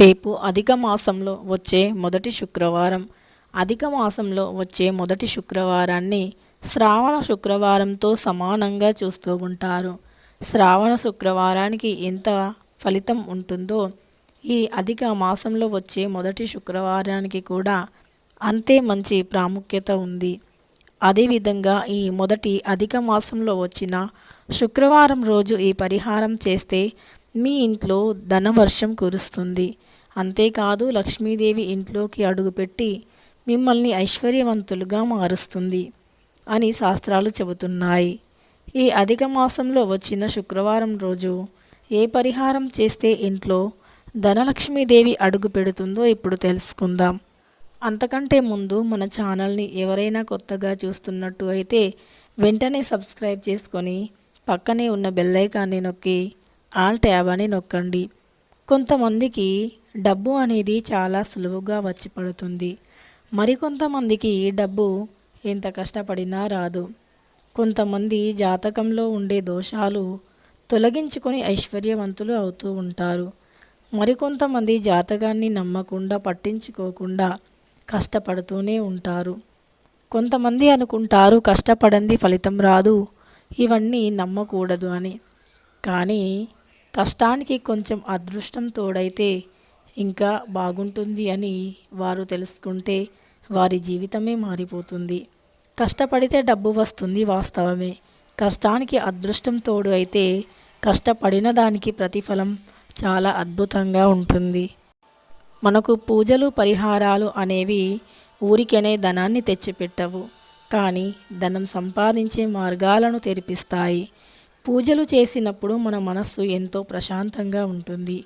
రేపు అధిక మాసంలో వచ్చే మొదటి శుక్రవారం. అధిక మాసంలో వచ్చే మొదటి శుక్రవారాన్ని శ్రావణ శుక్రవారంతో సమానంగా చూస్తూ ఉంటారు. శ్రావణ శుక్రవారానికి ఎంత ఫలితం ఉంటుందో ఈ అధిక మాసంలో వచ్చే మొదటి శుక్రవారానికి కూడా అంతే మంచి ప్రాముఖ్యత ఉంది. అదేవిధంగా ఈ మొదటి అధిక మాసంలో వచ్చిన శుక్రవారం రోజు ఈ పరిహారం చేస్తే మీ ఇంట్లో ధనవర్షం కురుస్తుంది. అంతేకాదు లక్ష్మీదేవి ఇంట్లోకి అడుగుపెట్టి మిమ్మల్ని ఐశ్వర్యవంతులుగా మారుస్తుంది అని శాస్త్రాలు చెబుతున్నాయి. ఈ అధిక మాసంలో వచ్చిన శుక్రవారం రోజు ఏ పరిహారం చేస్తే ఇంట్లో ధనలక్ష్మీదేవి అడుగు పెడుతుందో ఇప్పుడు తెలుసుకుందాం. అంతకంటే ముందు మన ఛానల్ని ఎవరైనా కొత్తగా చూస్తున్నట్టు అయితే వెంటనే సబ్స్క్రైబ్ చేసుకొని పక్కనే ఉన్న బెల్లైకాన్ని నొక్కి ఆల్ ట్యాబ్ అని నొక్కండి. కొంతమందికి డబ్బు అనేది చాలా సులువుగా వచ్చి పడుతుంది. మరికొంతమందికి డబ్బు ఎంత కష్టపడినా రాదు. కొంతమంది జాతకంలో ఉండే దోషాలు తొలగించుకొని ఐశ్వర్యవంతులు అవుతూ ఉంటారు. మరికొంతమంది జాతకాన్ని నమ్మకుండా పట్టించుకోకుండా కష్టపడుతూనే ఉంటారు. కొంతమంది అనుకుంటారు కష్టపడంది ఫలితం రాదు. ఇవన్నీ నమ్మకూడదు అని. కానీ కష్టానికి కొంచెం అదృష్టం తోడైతే ఇంకా బాగుంటుంది అని వారు తెలుసుకుంటే వారి జీవితమే మారిపోతుంది. కష్టపడితే డబ్బు వస్తుంది వాస్తవమే. కష్టానికి అదృష్టం తోడు అయితే కష్టపడిన దానికి ప్రతిఫలం చాలా అద్భుతంగా ఉంటుంది. మనకు పూజలు పరిహారాలు అనేవి ఊరికనే ధనాన్ని తెచ్చిపెట్టవు. కానీ ధనం సంపాదించే మార్గాలను తెరిపిస్తాయి. పూజలు చేసినప్పుడు మన మనస్సు ఎంతో ప్రశాంతంగా ఉంటుంది.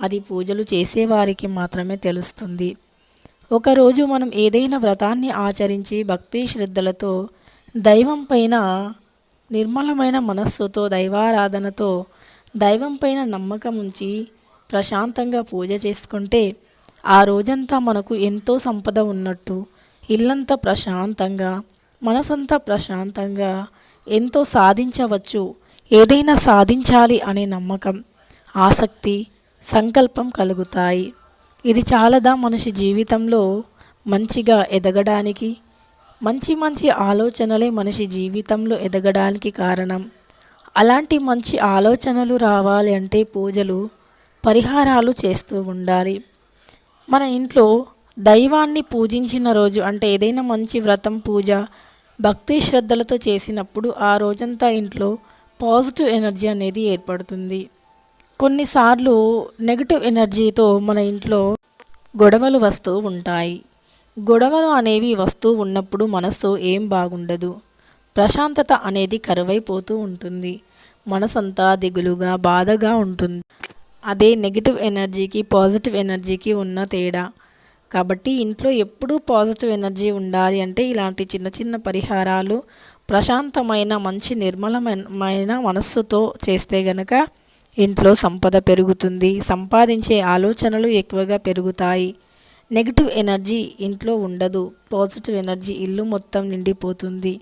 అది పూజలు చేసేవారికి మాత్రమే తెలుస్తుంది. ఒకరోజు మనం ఏదైనా వ్రతాన్ని ఆచరించి భక్తి శ్రద్ధలతో దైవం పైన నిర్మలమైన మనస్సుతో దైవారాధనతో దైవం పైన నమ్మకం ఉంచి ప్రశాంతంగా పూజ చేసుకుంటే ఆ రోజంతా మనకు ఎంతో సంపద ఉన్నట్టు ఇల్లంతా ప్రశాంతంగా మనసంతా ప్రశాంతంగా ఎంతో సాధించవచ్చు ఏదైనా సాధించాలి అనే నమ్మకం ఆసక్తి సంకల్పం కలుగుతాయి. ఇది చాలదా మనిషి జీవితంలో మంచిగా ఎదగడానికి? మంచి మంచి ఆలోచనలే మనిషి జీవితంలో ఎదగడానికి కారణం. అలాంటి మంచి ఆలోచనలు రావాలి అంటే పూజలు పరిహారాలు చేస్తూ ఉండాలి. మన ఇంట్లో దైవాన్ని పూజించిన రోజు అంటే ఏదైనా మంచి వ్రతం పూజ భక్తి శ్రద్ధలతో చేసినప్పుడు ఆ రోజంతా ఇంట్లో పాజిటివ్ ఎనర్జీ అనేది ఏర్పడుతుంది. కొన్నిసార్లు నెగిటివ్ ఎనర్జీతో మన ఇంట్లో గొడవలు వస్తూ ఉంటాయి. గొడవలు అనేవి వస్తూ ఉన్నప్పుడు మనసు ఏం బాగుండదు. ప్రశాంతత అనేది కరువైపోతూ ఉంటుంది. మనసంతా దిగులుగా బాధగా ఉంటుంది. అదే నెగిటివ్ ఎనర్జీకి పాజిటివ్ ఎనర్జీకి ఉన్న తేడా. కాబట్టి ఇంట్లో ఎప్పుడూ పాజిటివ్ ఎనర్జీ ఉండాలి అంటే ఇలాంటి చిన్న చిన్న పరిహారాలు ప్రశాంతమైన మంచి నిర్మలమైన మనస్సుతో చేస్తే గనక ఇంట్లో సంపద పెరుగుతుంది. సంపాదించే ఆలోచనలు ఎక్కువగా పెరుగుతాయి. నెగిటివ్ ఎనర్జీ ఇంట్లో ఉండదు. పాజిటివ్ ఎనర్జీ ఇల్లు మొత్తం నిండిపోతుంది.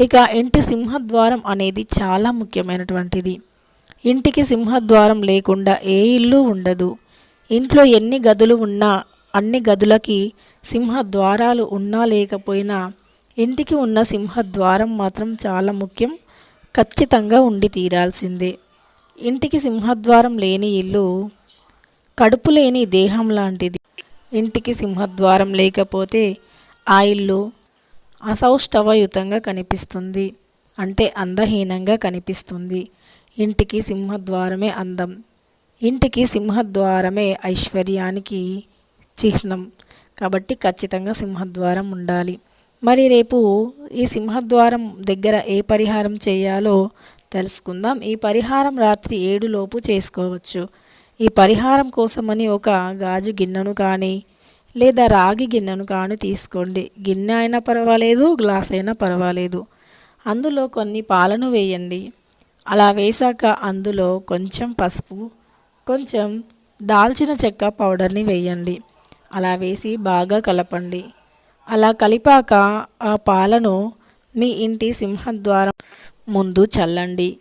ఇక ఇంటి సింహద్వారం అనేది చాలా ముఖ్యమైనటువంటిది. ఇంటికి సింహద్వారం లేకుండా ఏ ఇల్లు ఉండదు. ఇంట్లో ఎన్ని గదులు ఉన్నా అన్ని గదులకి సింహద్వారాలు ఉన్నా లేకపోయినా ఇంటికి ఉన్న సింహద్వారం మాత్రం చాలా ముఖ్యం. ఖచ్చితంగా ఉండి తీరాల్సిందే. ఇంటికి సింహద్వారం లేని ఇల్లు కడుపు లేని దేహం లాంటిది. ఇంటికి సింహద్వారం లేకపోతే ఆ ఇల్లు అసౌష్టవయుతంగా కనిపిస్తుంది. అంటే అందహీనంగా కనిపిస్తుంది. ఇంటికి సింహద్వారమే అందం. ఇంటికి సింహద్వారమే ఐశ్వర్యానికి చిహ్నం. కాబట్టి ఖచ్చితంగా సింహద్వారం ఉండాలి. మరి రేపు ఈ సింహద్వారం దగ్గర ఏ పరిహారం చేయాలో తెలుసుకుందాం. ఈ పరిహారం రాత్రి ఏడులోపు చేసుకోవచ్చు. ఈ పరిహారం కోసమని ఒక గాజు గిన్నెను కానీ లేదా రాగి గిన్నెను కానీ తీసుకోండి. గిన్నె అయినా పర్వాలేదు గ్లాస్ అయినా పర్వాలేదు. అందులో కొన్ని పాలను వేయండి. అలా వేశాక అందులో కొంచెం పసుపు కొంచెం దాల్చిన చెక్క పౌడర్ని వేయండి. అలా వేసి బాగా కలపండి. అలా కలిపాక ఆ పాలను మీ ఇంటి సింహద్వారం ముందు చల్లండి.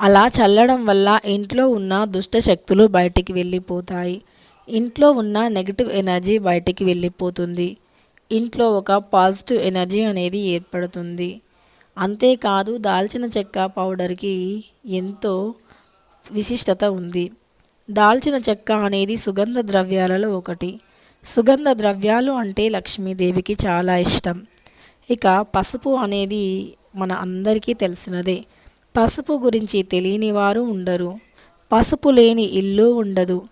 అలా చల్లడం వల్ల ఇంట్లో ఉన్న దుష్ట శక్తులు బయటికి వెళ్ళిపోతాయి. ఇంట్లో ఉన్న నెగిటివ్ ఎనర్జీ బయటికి వెళ్ళిపోతుంది. ఇంట్లో ఒక పాజిటివ్ ఎనర్జీ అనేది ఏర్పడుతుంది. అంతేకాదు దాల్చిన చెక్క పౌడర్కి ఎంతో విశిష్టత ఉంది. దాల్చిన చెక్క అనేది సుగంధ ద్రవ్యాలలో ఒకటి. సుగంధ ద్రవ్యాలు అంటే లక్ష్మీదేవికి చాలా ఇష్టం. ఇక పసుపు అనేది మన అందరికీ తెలిసినదే. పసుపు గురించి తెలియని వారు ఉండరు. పసుపు లేని ఇల్లు ఉండదు.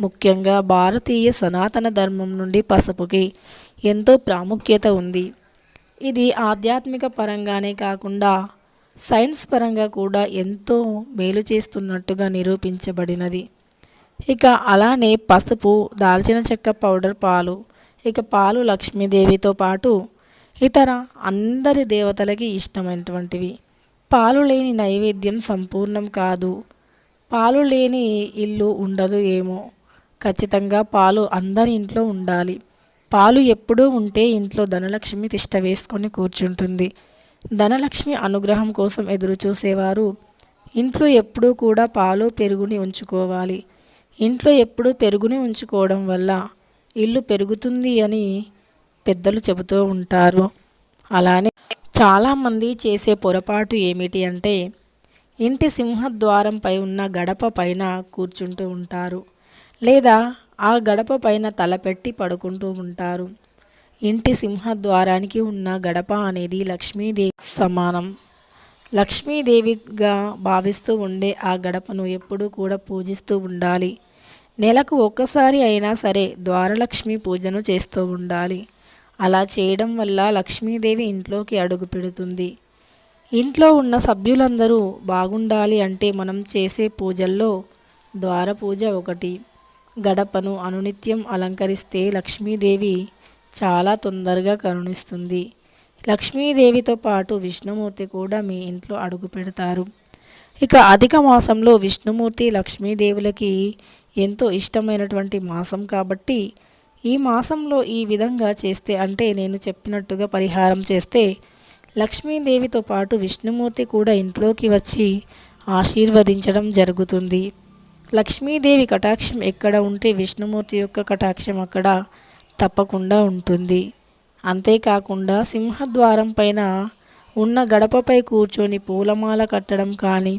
ముఖ్యంగా భారతీయ సనాతన ధర్మం నుండి పసుపుకి ఎంతో ప్రాముఖ్యత ఉంది. ఇది ఆధ్యాత్మిక పరంగానే కాకుండా సైన్స్ పరంగా కూడా ఎంతో మేలు చేస్తున్నట్టుగా నిరూపించబడినది. ఇక అలానే పసుపు దాల్చిన చెక్క పౌడర్ పాలు ఇక పాలు లక్ష్మీదేవితో పాటు ఇతర అందరి దేవతలకి ఇష్టమైనటువంటివి. పాలు లేని నైవేద్యం సంపూర్ణం కాదు. పాలు లేని ఇల్లు ఉండదు ఏమో. ఖచ్చితంగా పాలు అందరి ఇంట్లో ఉండాలి. పాలు ఎప్పుడూ ఉంటే ఇంట్లో ధనలక్ష్మి తిష్ట వేసుకొని కూర్చుంటుంది. ధనలక్ష్మి అనుగ్రహం కోసం ఎదురు చూసేవారు. ఇంట్లో ఎప్పుడూ కూడా పాలు పెరుగుని ఉంచుకోవాలి. ఇంట్లో ఎప్పుడూ పెరుగుని ఉంచుకోవడం వల్ల ఇల్లు పెరుగుతుంది అని పెద్దలు చెబుతూ ఉంటారు. అలానే చాలామంది చేసే పొరపాటు ఏమిటి అంటే ఇంటి సింహద్వారంపై ఉన్న గడప పైన కూర్చుంటూ ఉంటారు. లేదా ఆ గడప పైన తలపెట్టి పడుకుంటూ ఉంటారు. ఇంటి సింహద్వారానికి ఉన్న గడప అనేది లక్ష్మీదేవి సమానం. లక్ష్మీదేవిగా భావిస్తూ ఉండే ఆ గడపను ఎప్పుడూ కూడా పూజిస్తూ ఉండాలి. నెలకు ఒక్కసారి అయినా సరే ద్వారలక్ష్మి పూజను చేస్తూ ఉండాలి. అలా చేయడం వల్ల లక్ష్మీదేవి ఇంట్లోకి అడుగు పెడుతుంది. ఇంట్లో ఉన్న సభ్యులందరూ బాగుండాలి అంటే మనం చేసే పూజల్లో ద్వార పూజ ఒకటి. గడపను అనునిత్యం అలంకరిస్తే లక్ష్మీదేవి చాలా తొందరగా కరుణిస్తుంది. లక్ష్మీదేవితో పాటు విష్ణుమూర్తి కూడా మీ ఇంట్లో అడుగు పెడతారు. ఇక అధిక మాసంలో విష్ణుమూర్తి లక్ష్మీదేవులకి ఎంతో ఇష్టమైనటువంటి మాసం కాబట్టి ఈ మాసంలో ఈ విధంగా చేస్తే అంటే నేను చెప్పినట్టుగా పరిహారం చేస్తే లక్ష్మీదేవితో పాటు విష్ణుమూర్తి కూడా ఇంట్లోకి వచ్చి ఆశీర్వదించడం జరుగుతుంది. లక్ష్మీదేవి కటాక్షం ఎక్కడ ఉంటే విష్ణుమూర్తి యొక్క కటాక్షం అక్కడ తప్పకుండా ఉంటుంది. అంతేకాకుండా సింహద్వారం పైన ఉన్న గడపపై కూర్చొని పూలమాల కట్టడం కానీ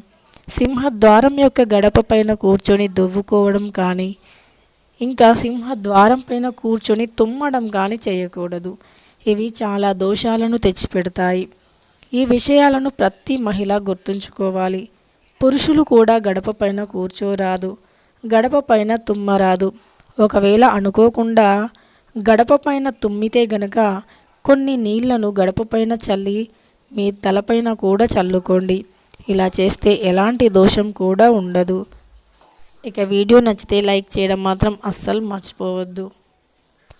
సింహద్వారం యొక్క గడప పైన కూర్చొని దువ్వుకోవడం కానీ ఇంకా సింహ ద్వారం పైన కూర్చొని తుమ్మడం కానీ చేయకూడదు. ఇవి చాలా దోషాలను తెచ్చిపెడతాయి. ఈ విషయాలను ప్రతి మహిళ గుర్తుంచుకోవాలి. పురుషులు కూడా గడప పైన కూర్చోరాదు. గడప పైన తుమ్మరాదు. ఒకవేళ అనుకోకుండా గడప పైన తుమ్మితే గనక కొన్ని నీళ్ళను గడప పైన చల్లి మీ తలపైన కూడా చల్లుకోండి. ఇలా చేస్తే ఎలాంటి దోషం కూడా ఉండదు. ఇక వీడియో నచ్చితే లైక్ చేయడం మాత్రం అస్సలు మర్చిపోవద్దు.